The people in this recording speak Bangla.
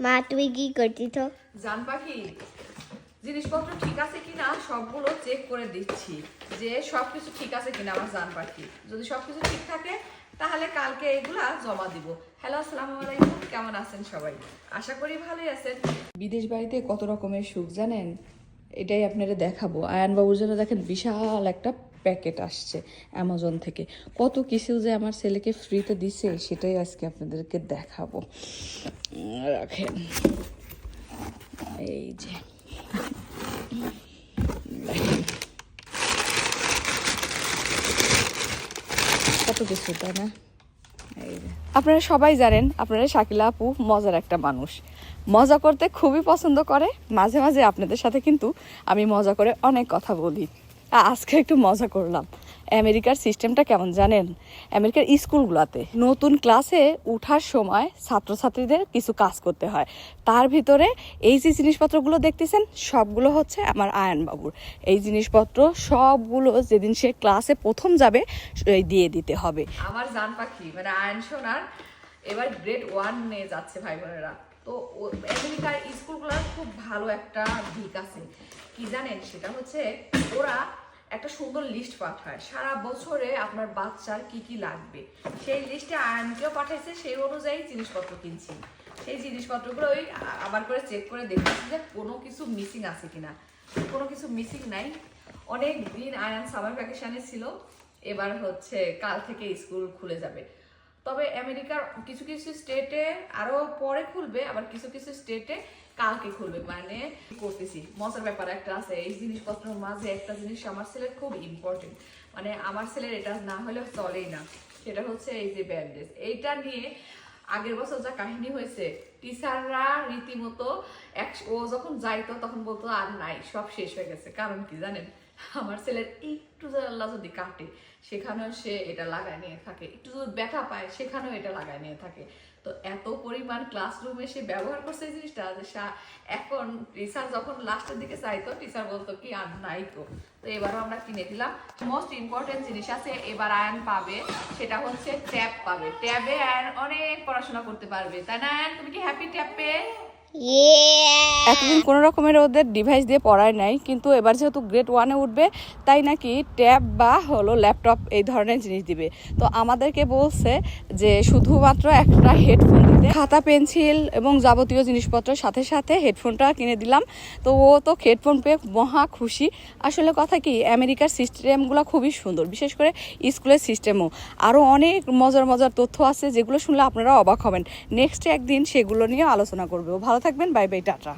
মা তুই কি করছিস জান পাখি জিনিসপত্র ঠিক আছে কিনা সবগুলো চেক করে দিচ্ছি যে সব কিছু ঠিক আছে কিনা আমার জান পাখি যদি সবকিছু ঠিক থাকে, তাহলে কালকে এগুলা জমা দিব। হ্যালো, আসসালামু আলাইকুম। কেমন আছেন সবাই? আশা করি ভালোই আছেন। বিদেশ বাড়িতে কত রকমের সুখ জানেন? এটাই আপনারা দেখাবো। আয়ানবাবুর জন্য দেখেন বিশাল একটা প্যাকেট আসছে অ্যামাজন থেকে। কত কিছু যে আমার ছেলেকে ফ্রিতে দিছে, সেটাই আজকে আপনাদেরকে দেখাবো। রাখেন। এই যে। কত কিছু, তাই না। আপনারা সবাই জানেন, আপনারা শাকিলা আপু মজার একটা মানুষ। মজা করতে খুবই পছন্দ করে। মাঝে মাঝে আপনাদের সাথে কিন্তু আমি মজা করে অনেক কথা বলি। আজকে একটু মজা করলাম। আমেরিকার সিস্টেমটা কেমন জানেন? আমেরিকার স্কুলগুলোতে নতুন ক্লাসে উঠার সময় ছাত্রছাত্রীদের কিছু কাজ করতে হয়। তার ভিতরে এই যে জিনিসপত্রগুলো দেখতেছেন, সবগুলো হচ্ছে আমার আয়নবাবুর। এই জিনিসপত্র সবগুলো যেদিন সে ক্লাসে প্রথম যাবে দিয়ে দিতে হবে। আমার জান পাখি মানে আয়ন সোনার, এবার গ্রেড ওয়ান যাচ্ছে ভাই বোনেরা। তো আমেরিকার স্কুলগুলোর খুব ভালো একটা দিক আছে। কি জানেন? সেটা হচ্ছে ওরা একটা সুন্দর লিস্ট পাঠায়। সারা বছরে আপনার বাচ্চার কি কি লাগবে? সেই লিস্টে আয়নকেও পাঠাইছে, সেই অনুযায়ী জিনিসপত্র কিনছি। সেই জিনিসপত্রগুলো ওই আবার করে চেক করে দেখতেছি যে কোনো কিছু মিসিং আছে কিনা। কোনো কিছু মিসিং নাই। অনেক দিন আয়ান সামার ভ্যাকেশানে ছিল। এবার হচ্ছে কাল থেকে স্কুল খুলে যাবে। তবে আমেরিকার কিছু কিছু স্টেটে আরও পরে খুলবে, আবার কিছু কিছু স্টেটে কালকে খুলবে। মানে করতেছি? মজার ব্যাপার একটা আছে, এই জিনিসপত্রের মাঝে একটা জিনিস আমার ছেলের খুব ইম্পর্টেন্ট মানে আমার ছেলের এটা না হলে চলেই না। সেটা হচ্ছে এই যে ব্যান্ডেজ এইটা নিয়ে আগের বছর যা কাহিনী হয়েছে, টিচাররা রীতিমতো এক ও যখন যাইতো তখন বলতো, আর নাই, সব শেষ হয়ে গেছে। কারণ কি জানেন? আমার ছেলের একটু আল্লাহ যদি কাটে, সেখানেও সে এটা লাগায় নিয়ে থাকে। একটু যদি ব্যথা পায়, সেখানেও এটা লাগায় নিয়ে থাকে। তো এত পরিমাণ ক্লাসরুমে সে ব্যবহার করছে জিনিসটা যে এখন টিচার যখন লাস্টের দিকে চাইতো টিচার বলতো, কি আর নাই তো? তো এবারও আমরা কিনে দিলাম। মোস্ট ইম্পর্টেন্ট জিনিস আছে, এবার আয়ন পাবে, সেটা হচ্ছে ট্যাব পাবে। ট্যাবে আয়ন অনেক পড়াশোনা করতে পারবে, তাই না? আয়ন তুমি কি হ্যাপি ট্যাব পেয়ে এতদিন কোনো রকমের ওদের ডিভাইস দিয়ে পড়ায় নাই, কিন্তু এবার যেহেতু গ্রেড ওয়ানে উঠবে, তাই নাকি ট্যাব বা হলো ল্যাপটপ এই ধরনের জিনিস দিবে। তো আমাদেরকে বলছে যে শুধুমাত্র একটা হেডফোন দিতে। খাতা, পেন্সিল এবং যাবতীয় জিনিসপত্রের সাথে সাথে হেডফোনটা কিনে দিলাম। তো ও তো হেডফোন পেয়ে মহা খুশি। আসলে কথা কি, আমেরিকার সিস্টেমগুলো খুবই সুন্দর। বিশেষ করে স্কুলের সিস্টেমও আরও অনেক মজার মজার তথ্য আছে যেগুলো শুনলে আপনারা অবাক হবেন। নেক্সট একদিন সেগুলো নিয়ে আলোচনা করব। ভালো থাকবেন বাই বাই টাটা।